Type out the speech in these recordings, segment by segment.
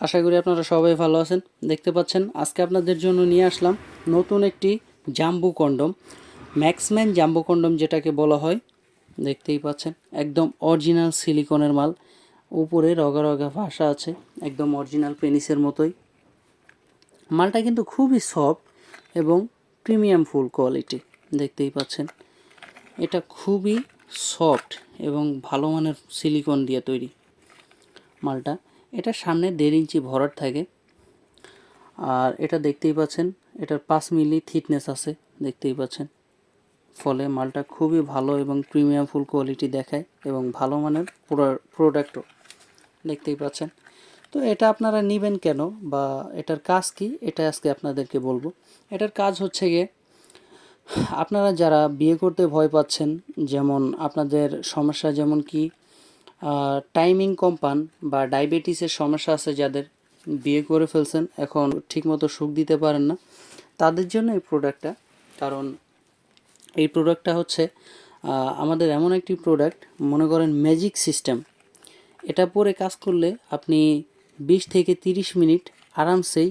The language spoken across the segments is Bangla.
আশা করি আপনারা সবাই ভালো আছেন। দেখতে পাচ্ছেন, আজকে আপনাদের জন্য নিয়ে আসলাম নতুন একটি জাম্বু কন্ডম, ম্যাক্সম্যান জাম্বু কন্ডম যেটাকে বলা হয়। দেখতেই পাচ্ছেন, একদম অরিজিনাল সিলিকনের মাল, উপরে রগা রগা ভাষা আছে, একদম অরিজিনাল পেনিসের মতোই। মালটা কিন্তু খুবই সফট এবং প্রিমিয়াম ফুল কোয়ালিটি, দেখতেই পাচ্ছেন। এটা খুবই সফট এবং ভালো মানের সিলিকন দিয়ে তৈরি মালটা। এটা সামনে দেড় ইঞ্চি ভরাট থাকে। আর এটা দেখতেই পাচ্ছেন, এটার পাঁচ মিলি থিকনেস আছে, দেখতেই পাচ্ছেন। ফলে মালটা খুবই ভালো এবং প্রিমিয়াম ফুল কোয়ালিটি দেখায় এবং ভালো মানের প্রোডাক্টও, দেখতেই পাচ্ছেন। তো এটা আপনারা নেবেন কেন বা এটার কাজ কি, এটা আজকে আপনাদেরকে বলব। এটার কাজ হচ্ছে গিয়ে, আপনারা যারা বিয়ে করতে ভয় পাচ্ছেন, যেমন আপনাদের সমস্যা যেমন কি টাইমিং কম পান বা ডায়াবেটিসের সমস্যা আছে যাদের বিয়ে করে ফেলছেন, এখন ঠিকমতো সুখ দিতে পারেন না, তাদের জন্য এই প্রোডাক্টটা কারণ এই প্রোডাক্টটা হচ্ছে আমাদের এমন একটি প্রোডাক্ট মনে করেন ম্যাজিক সিস্টেম এটা পরে কাজ করলে আপনি বিশ থেকে তিরিশ মিনিট আরামসেই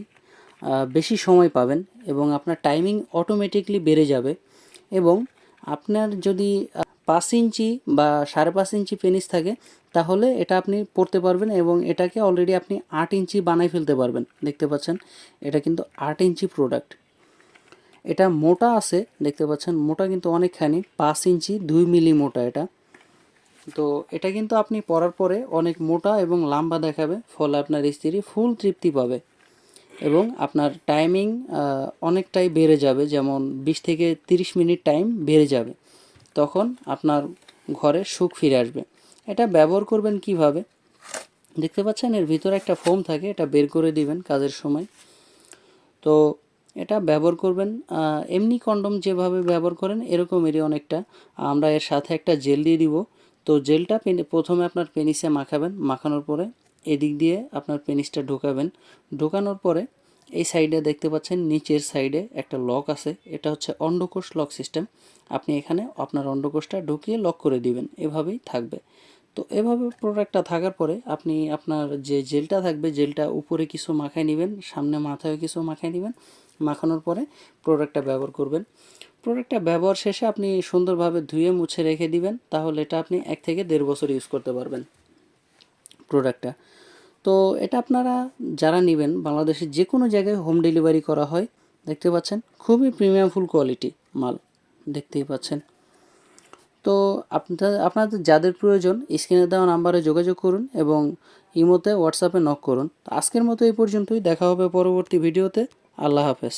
বেশি সময় পাবেন এবং আপনার টাইমিং অটোমেটিকলি বেড়ে যাবে এবং আপনার যদি পাঁচ ইঞ্চি বা সাড়ে পাঁচ ইঞ্চি পেনিস থাকে, তাহলে এটা আপনি পড়তে পারবেন এবং এটাকে অলরেডি আপনি আট ইঞ্চি বানাই ফেলতে পারবেন। দেখতে পাচ্ছেন, এটা কিন্তু আট ইঞ্চি প্রোডাক্ট এটা মোটা আছে, দেখতে পাচ্ছেন, মোটা কিন্তু অনেকখানি, পাঁচ ইঞ্চি দুই মিলি মোটা এটা। তো এটা কিন্তু আপনি পরার পরে অনেক মোটা এবং লম্বা দেখাবে, ফলে আপনার স্ত্রী ফুল তৃপ্তি পাবে এবং আপনার টাইমিং অনেকটাই বেড়ে যাবে, যেমন বিশ থেকে তিরিশ মিনিট টাইম বেড়ে যাবে। তখন আপনার ঘরে সুখ ফিরে আসবে। এটা ব্যবহার করবেন কীভাবে? দেখতে পাচ্ছেন, এর ভিতরে একটা ফোম থাকে, এটা বের করে দিবেন কাজের সময়। তো এটা ব্যবহার করবেন এমনি কন্ডম যেভাবে ব্যবহার করেন, এরকমেরই অনেকটা। আমরা এর সাথে একটা জেল দিয়ে দিব। তো জেলটা প্রথমে আপনার পেনিসে মাখাবেন। মাখানোর পরে এদিক দিয়ে আপনার পেনিসটা ঢোকাবেন। ঢোকানোর পরে এই সাইডে দেখতে পাচ্ছেন, নিচের সাইডে একটা লক আছে। এটা হচ্ছে অন্ডকোষ লক সিস্টেম। আপনি এখানে আপনার অন্ডকোষটা ঢুকিয়ে লক করে দিবেন। এভাবেই থাকবে। তো এভাবে প্রোডাক্টটা থাকার পরে আপনি আপনার যে জেলটা থাকবে, জেলটা উপরে কিছু মাখায় নেবেন, সামনে মাথায় কিছু মাখায় নেবেন। মাখানোর পরে প্রোডাক্টটা ব্যবহার করবেন। প্রোডাক্টটা ব্যবহার শেষে আপনি সুন্দরভাবে ধুয়ে মুছে রেখে দিবেন, তাহলে এটা আপনি এক থেকে দেড় বছর ইউজ করতে পারবেন প্রোডাক্টটা। তো এটা আপনারা যারা নেবেন, বাংলাদেশের যে কোনো জায়গায় হোম ডেলিভারি করা হয়, দেখতে পাচ্ছেন খুবই প্রিমিয়াম ফুল কোয়ালিটি মাল, দেখতেই পাচ্ছেন। তো আপনাদের আপনাদের যাদের প্রয়োজন স্ক্রিনে দেওয়া নাম্বারে যোগাযোগ করুন এবং ইমোতে হোয়াটসঅ্যাপে নক করুন। আজকের মতো এই পর্যন্তই, দেখা হবে পরবর্তী ভিডিওতে আল্লাহ হাফেজ।